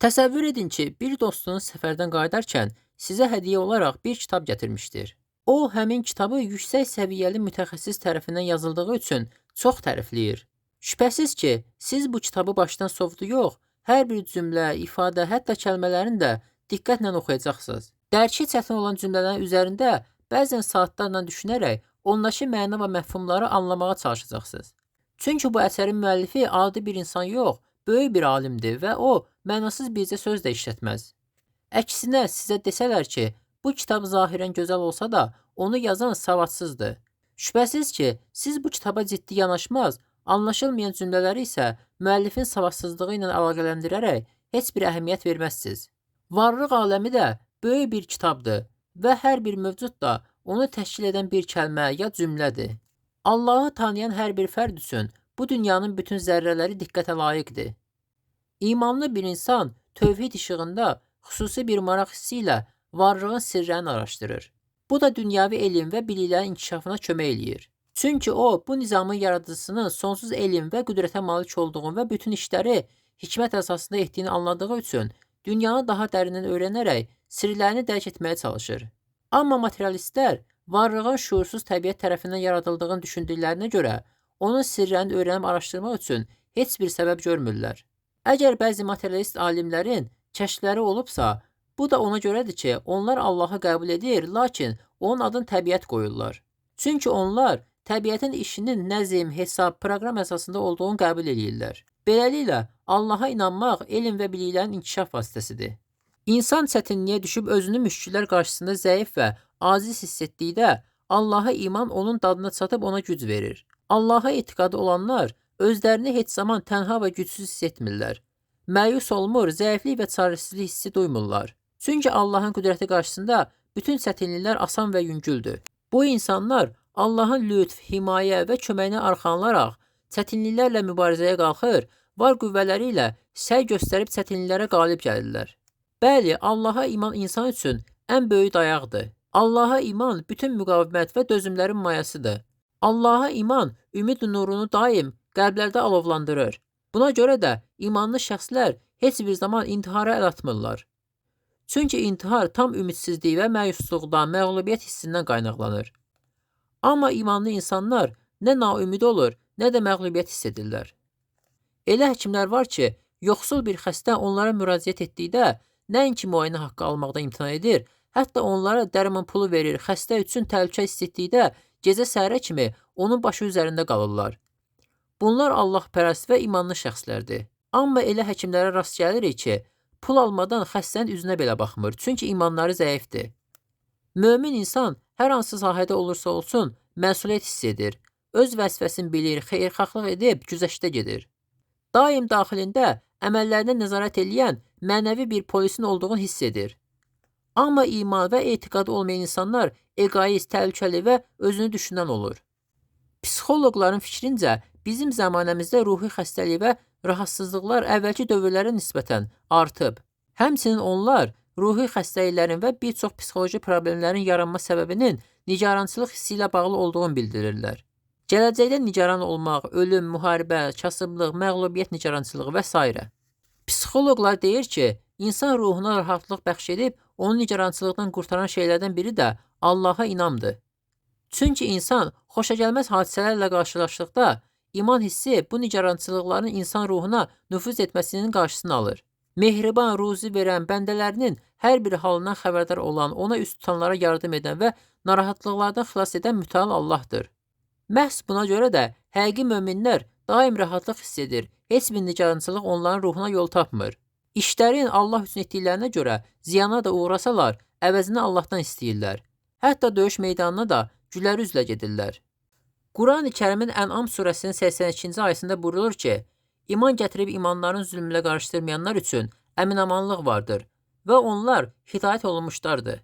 Təsəvvür edin ki, bir dostunuz səfərdən qayıdarkən sizə hədiyyə olaraq bir kitab gətirmişdir. O, həmin kitabı yüksək səviyyəli mütəxəssis tərəfindən yazıldığı üçün çox tərifləyir. Şübhəsiz ki, siz bu kitabı başdan sovdu yox, hər bir cümlə, ifadə, hətta kəlmələrini də diqqətlə oxuyacaqsınız. Dərki çətin olan cümlələrin üzərində bəzən saatlarla düşünərək ondakı məna və məfhumları anlamağa çalışacaqsınız. Çünki bu əsərin müəllifi adi bir insan yox, böyük bir alimdir və o mənasız bircə söz də işlətməz. Əksinə sizə desələr ki, bu kitab zahirən gözəl olsa da, onu yazan savadsızdır. Şübhəsiz ki, siz bu kitaba ciddi yanaşmaz, anlaşılmayan cümlələri isə müəllifin savadsızlığı ilə əlaqələndirərək heç bir əhəmiyyət verməzsiniz. Varlıq aləmi də böyük bir kitabdır və hər bir mövcud da onu təşkil edən bir kəlmə ya cümlədir. Allahı tanıyan hər bir fərd üçün bu dünyanın bütün zərrələri diqqətə layiqdir. İmanlı bir insan tövhid işığında xüsusi bir maraq hissi ilə varlığın sirlərini araşdırır. Bu da dünyavi elm və biliklərin inkişafına kömək eləyir. Çünki o, bu nizamın yaradıcısının sonsuz elm və qüdrətə malik olduğunu və bütün işləri hikmət əsasında etdiyini anladığı üçün dünyanı daha dərindən öyrənərək sirlərini dərk etməyə çalışır. Amma materialistlər varlığın şuursuz təbiət tərəfindən yaradıldığını düşündüklərinə görə onun sirlərini öyrənib araşdırmaq üçün heç bir səbəb görmürlər. Əgər bəzi materialist alimlərin kəşfləri olubsa, bu da ona görədir ki, onlar Allahı qəbul edir, lakin onun adını təbiət qoyurlar. Çünki onlar təbiətin işinin nəzm, hesab, proqram əsasında olduğunu qəbul edirlər. Beləliklə, Allaha inanmaq elm və biliklərin inkişaf vasitəsidir. İnsan çətinliyə düşüb özünü müşkillər qarşısında zəif və aciz hiss etdikdə, Allaha iman onun dadına çatıb ona güc verir. Allaha etiqadı olanlar özlərini heç zaman tənha və gücsüz hiss etmirlər. Məyus olmur, zəiflik və çarəsizlik hissi duymurlar. Çünki Allahın qüdrəti qarşısında bütün çətinliklər asan və yüngüldür. Bu insanlar Allahın lütf, himayə və köməyinə arxanlaraq çətinliklərlə mübarizəyə qalxır, var qüvvələri ilə səy göstərib çətinliklərə qalib gəlirlər. Bəli, Allaha iman insan üçün ən böyük dayaqdır. Allaha iman bütün müqavimət və dözümlərin mayasıdır. Allaha iman ümid nurunu daim qəlblərdə alovlandırır. Buna görə də imanlı şəxslər heç bir zaman intihara əl atmırlar. Çünki intihar tam ümidsizlik və məyusluqdan, məğlubiyyət hissindən qaynaqlanır. Amma imanlı insanlar nə naümid olur, nə də məğlubiyyət hiss edirlər. Elə həkimlər var ki, yoxsul bir xəstə onlara müraciət etdikdə nəinki müayinə haqqı almaqda imtina edir, hətta onlara dərman pulu verir, xəstə üçün təhlükə hiss etdikdə gecə səhərə kimi onun başı üzərində qalırlar. Bunlar Allahpərəst və imanlı şəxslərdir. Amma elə həkimlərə rast gəlirik ki, pul almadan xəstənin üzünə belə baxmır, çünki imanları zəifdir. Mömin insan hər hansı sahədə olursa olsun, məsuliyyət hiss edir, öz vəzifəsini bilir, xeyirxahlıq edib güzəştə gedir. Daim daxilində əməllərinə nəzarət eləyən mənəvi bir polisin olduğunu hiss edir. Amma iman və etiqadı olmayan insanlar egoist, təhlükəli və özünü düşünən olur. Psixoloqların fikrincə, Bizim zəmanəmizdə ruhi xəstəlik və rahatsızlıqlar əvvəlki dövrlərə nisbətən artıb. Həmçinin onlar ruhi xəstəliklərin və bir çox psixoloji problemlərin yaranma səbəbinin nigarançılıq hissi ilə bağlı olduğunu bildirirlər. Gələcəkdə nigaran olmaq, ölüm, müharibə, kasıblıq, məğlubiyyət nigarançılığı və s. Psixoloqlar deyir ki, insan ruhuna rahatlıq bəxş edib onu nigarançılıqdan qurtaran şeylərdən biri də Allaha inamdır. Çünki insan xoşagəlməz hadisələrlə qarşılaşdıqda İman hissi bu nigarançılıqların insan ruhuna nüfuz etməsinin qarşısını alır. Mehriban ruzi verən bəndələrinin hər bir halından xəbərdar olan, ona üst tutanlara yardım edən və narahatlıqlardan xilas edən mütəal Allahdır. Məhz buna görə də həqiqi möminlər daim rahatlıq hiss edir. Heç bir nigarançılıq onların ruhuna yol tapmır. İşlərin Allah üçün etdiklərinə görə ziyana da uğrasalar, əvəzini Allahdan istəyirlər. Hətta döyüş meydanına da gülər üzlə gedirlər. Qurani Kərimin Ən'am surəsinin 82-ci ayəsində buyurulur ki, iman gətirib imanların zülmlə qarışdırmayanlar üçün əminamanlıq vardır və onlar hidayət olunmuşlardır.